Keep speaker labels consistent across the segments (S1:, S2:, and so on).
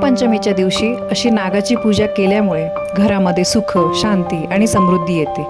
S1: नागपंचमीच्या दिवशी अशी नागाची पूजा केल्यामुळे घरामध्ये सुख शांती आणि समृद्धी येते.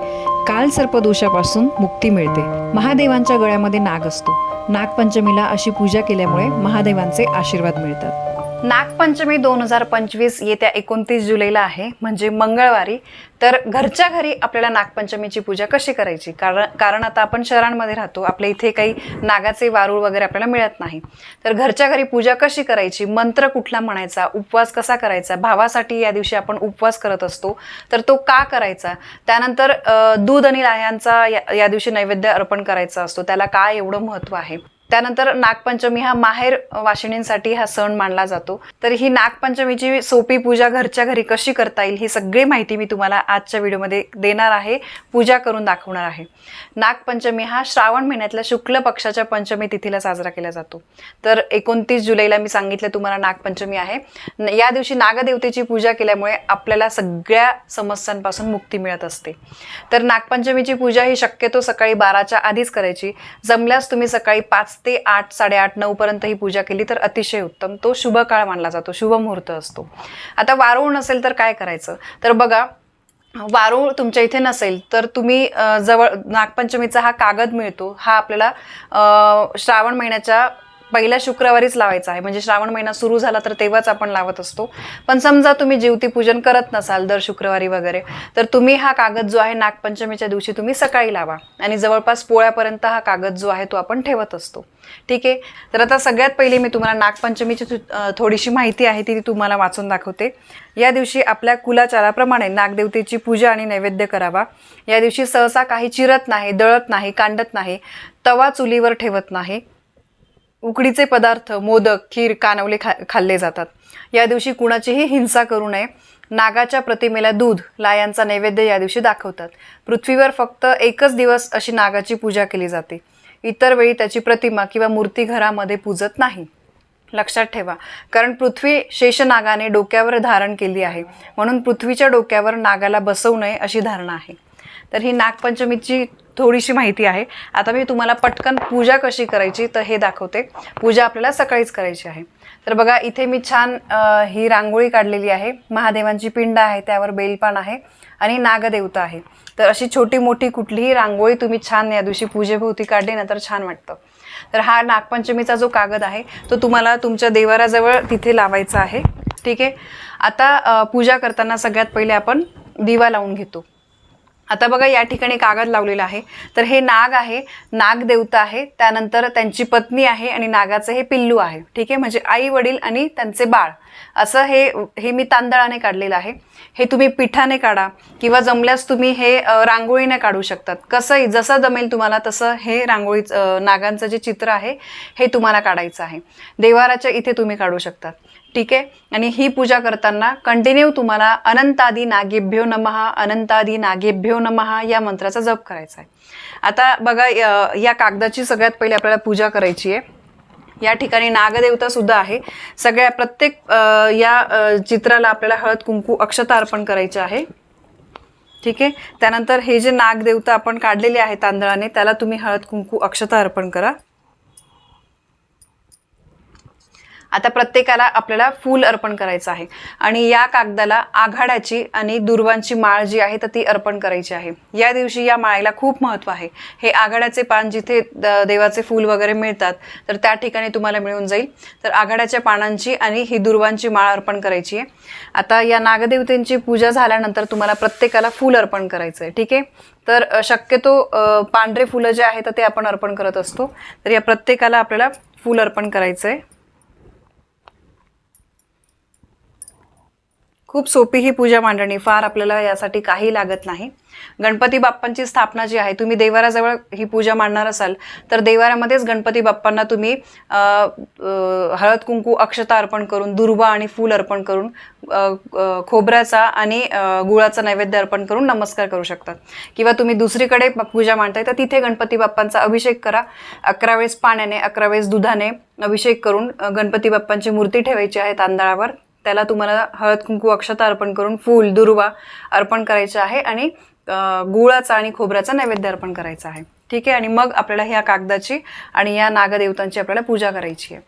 S1: काल सर्पदोषापासून मुक्ती मिळते. महादेवांच्या गळ्यामध्ये नाग असतो. नागपंचमीला अशी पूजा केल्यामुळे महादेवांचे आशीर्वाद मिळतात. नागपंचमी दोन हजार पंचवीस येत्या एकोणतीस जुलैला आहे म्हणजे मंगळवारी. तर घरच्या घरी आपल्याला नागपंचमीची पूजा कशी करायची? कारण कारण आता आपण शहरांमध्ये राहतो आपल्या इथे काही नागाचे वारूळ वगैरे आपल्याला मिळत नाही. तर घरच्या घरी पूजा कशी करायची? मंत्र कुठला म्हणायचा? उपवास कसा करायचा? भावासाठी या दिवशी आपण उपवास करत असतो. तर तो का करायचा? त्यानंतर दूध आणि लाह्यांचा या या दिवशी नैवेद्य अर्पण करायचा असतो. त्याला काय एवढं महत्त्व आहे? त्यानंतर नागपंचमी हा माहेर वाशिणींसाठी हा सण मानला जातो. तर ही नागपंचमीची सोपी पूजा घरच्या घरी कशी करता येईल ही सगळी माहिती मी तुम्हाला आजच्या व्हिडिओमध्ये देणार आहे. पूजा करून दाखवणार आहे. नागपंचमी हा श्रावण महिन्यातल्या शुक्ल पक्षाच्या पंचमी तिथीला साजरा केला जातो. तर एकोणतीस जुलैला मी सांगितलं तुम्हाला नागपंचमी आहे. या दिवशी नागदेवतेची पूजा केल्यामुळे आपल्याला सगळ्या समस्यांपासून मुक्ती मिळत असते. तर नागपंचमीची पूजा ही शक्यतो सकाळी बाराच्या आधीच करायची. जमल्यास तुम्ही सकाळी पाच ते आठ साडेआठ नऊ पर्यंत ही पूजा केली तर अतिशय उत्तम. तो शुभ काळ मानला जातो शुभ मुहूर्त असतो. आता वारूळ नसेल तर काय करायचं? तर बघा वारूळ तुमच्या इथे नसेल तर तुम्ही जवळ नागपंचमीचा हा कागद मिळतो. हा आपल्याला श्रावण महिन्याच्या पहिल्या शुक्रवारीच लावायचा आहे. म्हणजे श्रावण महिना सुरू झाला तर तेव्हाच आपण लावत असतो. पण समजा तुम्ही जीवती पूजन करत नसाल दर शुक्रवारी वगैरे तर तुम्ही हा कागद जो आहे नागपंचमीच्या दिवशी तुम्ही सकाळी लावा. आणि जवळपास पोळ्यापर्यंत हा कागद जो आहे तो आपण ठेवत असतो. ठीक आहे? तर आता सगळ्यात पहिली मी तुम्हाला नागपंचमीची थोडीशी माहिती आहे ती तुम्हाला वाचून दाखवते. या दिवशी आपल्या कुलाचाराप्रमाणे नागदेवतेची पूजा आणि नैवेद्य करावा. या दिवशी सहसा काही चिरत नाही दळत नाही कांडत नाही तवा चुलीवर ठेवत नाही. उकडीचे पदार्थ मोदक खीर कानवले खा खाल्ले जातात. या दिवशी कुणाचीही हिंसा करू नये. नागाच्या प्रतिमेला दूध लायांचा नैवेद्य या दिवशी दाखवतात. पृथ्वीवर फक्त एकच दिवस अशी नागाची पूजा केली जाते. इतर वेळी त्याची प्रतिमा किंवा मूर्ती घरामध्ये पूजत नाही. लक्षात ठेवा कारण पृथ्वी शेषनागाने डोक्यावर धारण केली आहे. म्हणून पृथ्वीच्या डोक्यावर नागाला बसवू नये अशी धारणा आहे. तर ही नागपंचमीची थोडीशी माहिती आहे. आता मी तुम्हाला पटकन पूजा कशी करायची तर हे दाखवते. पूजा आपल्याला सकाळीच करायची आहे. तर बघा इथे मी छान ही रांगोळी काढलेली आहे. महादेवांची पिंड आहे त्यावर बेलपान आहे आणि नागदेवता आहे. तर अशी छोटी मोठी कुठलीही रांगोळी तुम्ही छान या दिवशी पूजेभोवती काढली ना तर छान वाटतं. तर हा नागपंचमीचा जो कागद आहे तो तुम्हाला तुमच्या देवाराजवळ तिथे लावायचा आहे. ठीक आहे? आता पूजा करताना सगळ्यात पहिले आपण दिवा लावून घेतो. आता बघा या ठिकाणी कागद लावलेला आहे. तर हे नाग आहे. नाग देवता आहे. त्यानंतर त्यांची पत्नी आहे आणि नागाचं हे पिल्लू आहे. ठीक आहे? म्हणजे आई वडील आणि त्यांचे बाळ. असं हे हे मी तांदळाने काढलेलं आहे. हे तुम्ही पिठाने काढा किंवा जमल्यास तुम्ही हे रांगोळीने काढू शकतात. कसंही जसं जमेल तुम्हाला तसं हे रांगोळी नागांचं जे चित्र आहे हे तुम्हाला काढायचं आहे. देवाराच्या इथे तुम्ही काढू शकतात. ठीक आहे? आणि ही पूजा करताना कंटिन्यू तुम्हाला अनंतादी नागेभ्यो नमहा अनंतादी नागेभ्यो नमहा या मंत्राचा जप करायचा आहे आता बघा या- या कागदाची सगळ्यात पहिले आपल्याला पूजा करायची आहे. या ठिकाणी नागदेवता सुद्धा आहे. सगळ्या प्रत्येक या चित्राला आपल्याला हळद कुंकू अक्षता अर्पण करायचे आहे. ठीक आहे? त्यानंतर हे जे नागदेवता आपण काढलेले आहे तांदळाने त्याला तुम्ही हळद कुंकू अक्षता अर्पण करा. आता प्रत्येकाला आपल्याला फूल अर्पण करायचं आहे. आणि या कागदाला आघाड्याची आणि दुर्वांची माळ जी आहे तर ती अर्पण करायची आहे. या दिवशी या माळेला खूप महत्त्व आहे. हे आघाड्याचे पान जिथे द- देवाचे फूल वगैरे मिळतात तर त्या ठिकाणी तुम्हाला मिळून जाईल. तर आघाड्याच्या पानांची आणि ही दुर्वांची माळ अर्पण करायची आहे. आता या नागदेवतेंची पूजा झाल्यानंतर तुम्हाला प्रत्येकाला फूल अर्पण करायचं आहे ठीक आहे? तर शक्यतो पांढरे फुलं जे आहेत तर ते आपण अर्पण करत असतो. तर या प्रत्येकाला आपल्याला फूल अर्पण करायचं आहे खूप सोपी ही पूजा मांडणी फार आपल्याला यासाठी काही लागत नाही. गणपती बाप्पांची स्थापना जी आहे तुम्ही देवाराजवळ ही पूजा मांडणार असाल तर देवारामध्येच गणपती बाप्पांना तुम्ही हळद कुंकू अक्षता अर्पण करून दुर्वा आणि फूल अर्पण करून खोबऱ्याचा आणि गुळाचा नैवेद्य अर्पण करून नमस्कार करू शकतात किंवा तुम्ही दुसरीकडे पूजा मांडताय तर तिथे गणपती बाप्पांचा अभिषेक करा. अकरा वेळेस पाण्याने अकरा वेळेस दुधाने अभिषेक करून गणपती बाप्पांची मूर्ती ठेवायची आहे तांदळावर. त्याला तुम्हाला हळद कुंकू अक्षता अर्पण करून फूल दुर्वा अर्पण करायचे आहे आणि गुळाचा आणि खोबऱ्याचा नैवेद्य अर्पण करायचा आहे. ठीक आहे? आणि मग आपल्याला ह्या कागदाची आणि या नागदेवतांची आपल्याला पूजा करायची आहे.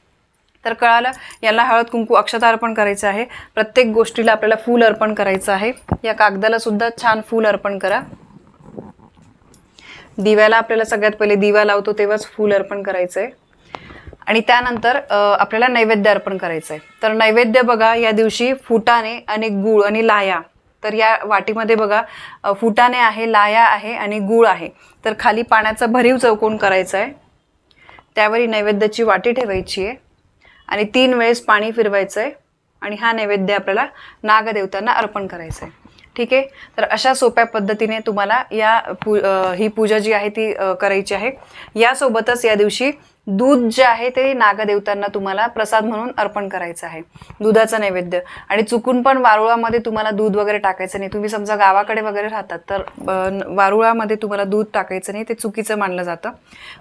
S1: तर कळालं? याला हळद कुंकू अक्षता अर्पण करायचं आहे. प्रत्येक गोष्टीला आपल्याला फूल अर्पण करायचं आहे. या कागदाला सुद्धा छान फूल अर्पण करा. दिव्याला आपल्याला सगळ्यात पहिले दिवा लावतो तेव्हाच फूल अर्पण करायचं आहे आणि त्यानंतर आपल्याला नैवेद्य अर्पण करायचं आहे तर नैवेद्य बघा या दिवशी फुटाणे आणि गूळ आणि लाया. तर या वाटीमध्ये बघा फुटाने फुटाणे आहे लाया आहे आणि गूळ आहे. तर खाली पाण्याचा भरीव चौकोन करायचा आहे त्यावेळी नैवेद्याची वाटी ठेवायची आहे. आणि तीन वेळेस पाणी फिरवायचं आहे आणि हा नैवेद्य आपल्याला नागदेवतांना अर्पण करायचा आहे ठीक आहे? तर अशा सोप्या पद्धतीने तुम्हाला या पू ही पूजा जी आहे ती करायची आहे. यासोबतच या दिवशी दूध जे आहे ते नागदेवतांना तुम्हाला प्रसाद म्हणून अर्पण करायचं आहे. दुधाचं नैवेद्य. आणि चुकून पण वारुळामध्ये तुम्हाला दूध वगैरे टाकायचं नाही. तुम्ही समजा गावाकडे वगैरे राहतात तर वारुळामध्ये तुम्हाला दूध टाकायचं नाही ते चुकीचं मानलं जातं.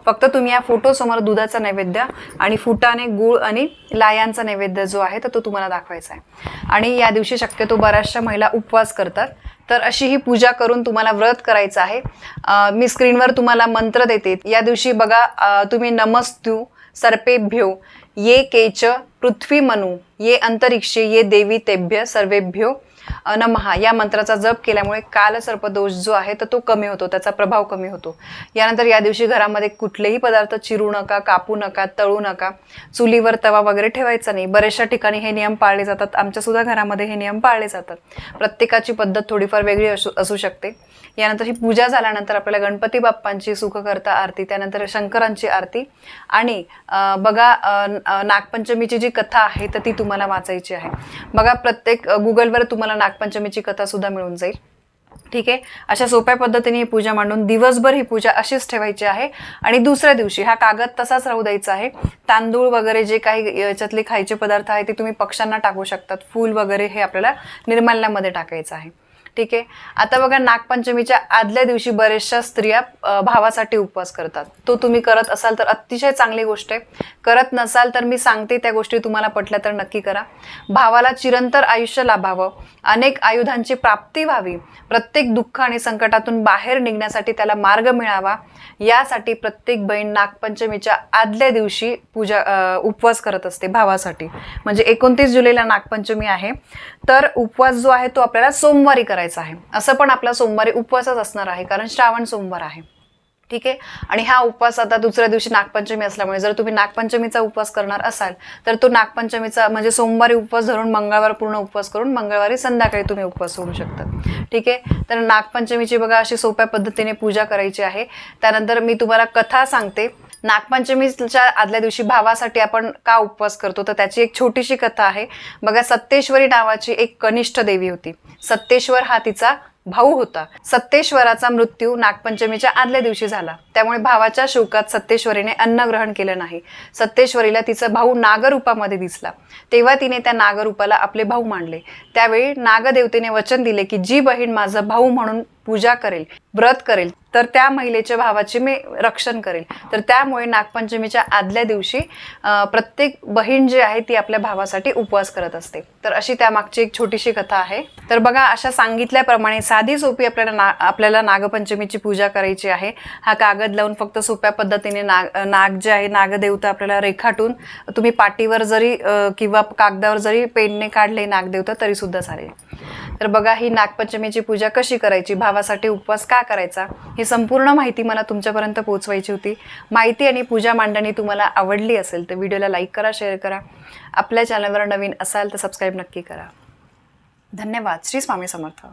S1: फक्त तुम्ही या फोटोसमोर दुधाचा नैवेद्य आणि फुटाने गूळ आणि लायांचा नैवेद्य जो आहे तर तो तुम्हाला दाखवायचा आहे. आणि या दिवशी शक्यतो बऱ्याचशा महिला उपवास करतात. तर अशी ही पूजा करून तुम्हाला व्रत करायचं आहे. मी स्क्रीनवर तुम्हाला मंत्र देते. या दिवशी बघा तुम्ही नमस्तू सर्पेभ्यो ये केच पृथ्वी मनु ये अंतरिक्षे ये देवी तेभ्य सर्वेभ्यो नमहा या मंत्राचा जप केल्यामुळे कालसर्पदोष जो आहे तर तो कमी होतो त्याचा प्रभाव कमी होतो. यानंतर या दिवशी घरामध्ये कुठलेही पदार्थ चिरू नका कापू नका तळू नका. चुलीवर तवा वगैरे ठेवायचा नाही. बऱ्याचशा ठिकाणी हे नियम पाळले जातात. आमच्या सुद्धा घरामध्ये हे नियम पाळले जातात. प्रत्येकाची पद्धत थोडीफार वेगळी असू असू शकते. यानंतर ही पूजा झाल्यानंतर आपल्याला गणपती बाप्पांची सुखकर्ता आरती त्यानंतर शंकरांची आरती आणि बघा नागपंचमीची जी कथा आहे तर ती तुम्हाला वाचायची आहे. बघा प्रत्येक गुगलवर तुम्हाला नागपंचमीची कथा सुद्धा मिळून जाईल. ठीक आहे? अशा सोप्या पद्धतीने ही पूजा मांडून दिवसभर ही पूजा अशीच ठेवायची आहे. आणि दुसऱ्या दिवशी हा कागद तसाच राहू द्यायचा आहे. तांदूळ वगैरे जे काही याच्यातले खायचे पदार्थ आहे ते तुम्ही पक्ष्यांना टाकू शकतात. फूल वगैरे हे आपल्याला निर्माल्यामध्ये टाकायचं आहे. ठीक आहे? आता बघा नागपंचमीच्या आदल्या दिवशी बऱ्याचशा स्त्रिया भावासाठी उपवास करतात. तो तुम्ही करत असाल तर अतिशय चांगली गोष्ट आहे. करत नसाल तर मी सांगते त्या गोष्टी तुम्हाला पटल्या तर नक्की करा. भावाला चिरंतर आयुष्य लाभावं. अनेक आयुधांची प्राप्ती व्हावी. प्रत्येक दुःख आणि संकटातून बाहेर निघण्यासाठी त्याला मार्ग मिळावा. यासाठी प्रत्येक बहीण नागपंचमीच्या आदल्या दिवशी पूजा उपवास करत असते भावासाठी. म्हणजे एकोणतीस जुलैला नागपंचमी आहे. तर उपवास जो आहे तो आपल्याला सोमवारी करायचा आहे. असं पण आपला सोमवारी उपवासच असणार आहे कारण श्रावण सोमवार आहे. ठीक आहे? आणि हा उपवास आता दुसऱ्या दिवशी नागपंचमी असल्यामुळे जर तुम्ही नागपंचमीचा उपवास करणार असाल तर तो नागपंचमीचा म्हणजे सोमवारी उपवास धरून मंगळवार पूर्ण उपवास करून मंगळवारी संध्याकाळी तुम्ही उपवास सोडू शकता. ठीक आहे? तर नागपंचमीची बघा अशी सोप्या पद्धतीने पूजा करायची आहे. त्यानंतर मी तुम्हाला कथा सांगते. नागपंचमीच्या आदल्या दिवशी भावासाठी आपण का उपवास करतो? तर त्याची एक छोटीशी कथा आहे. बघा सत्तेश्वरी नावाची एक कनिष्ठ देवी होती. सत्तेश्वर हा तिचा भाऊ होता. सत्तेश्वराचा मृत्यू नागपंचमीच्या आदल्या दिवशी झाला. त्यामुळे भावाच्या शोकात सत्तेश्वरीने अन्न ग्रहण केलं नाही. सत्तेश्वरीला तिचा भाऊ नागरूपामध्ये दिसला. तेव्हा तिने त्या नागरूपाला आपले भाऊ मानले. त्यावेळी नागदेवतेने वचन दिले की जी बहीण माझा भाऊ म्हणून पूजा करेल व्रत करेल तर त्या महिलेच्या भावाचे मी रक्षण करेल. तर त्यामुळे नागपंचमीच्या आदल्या दिवशी प्रत्येक बहीण जी आहे ती आपल्या भावासाठी उपवास करत असते. तर अशी त्यामागची एक छोटीशी कथा आहे. तर बघा अशा सांगितल्याप्रमाणे साधी सोपी आपल्याला ना आपल्याला नागपंचमीची पूजा करायची आहे. हा कागद लावून फक्त सोप्या पद्धतीने नाग नाग जे आहे नागदेवता आपल्याला रेखाटून तुम्ही पाटीवर जरी किंवा कागदावर जरी पेनने काढले नागदेवता तरी सुद्धा चालेल. तर बघा ही नागपंचमीची पूजा कशी करायची? भावासाठी उपवास का करायचा? ही संपूर्ण माहिती मला तुमच्यापर्यंत पोहोचवायची होती. माहिती आणि पूजा मांडणी तुम्हाला आवडली असेल तर व्हिडिओला लाईक करा शेअर करा. आपल्या चॅनलवर नवीन असाल तर सबस्क्राईब नक्की करा. धन्यवाद. श्री स्वामी समर्थ.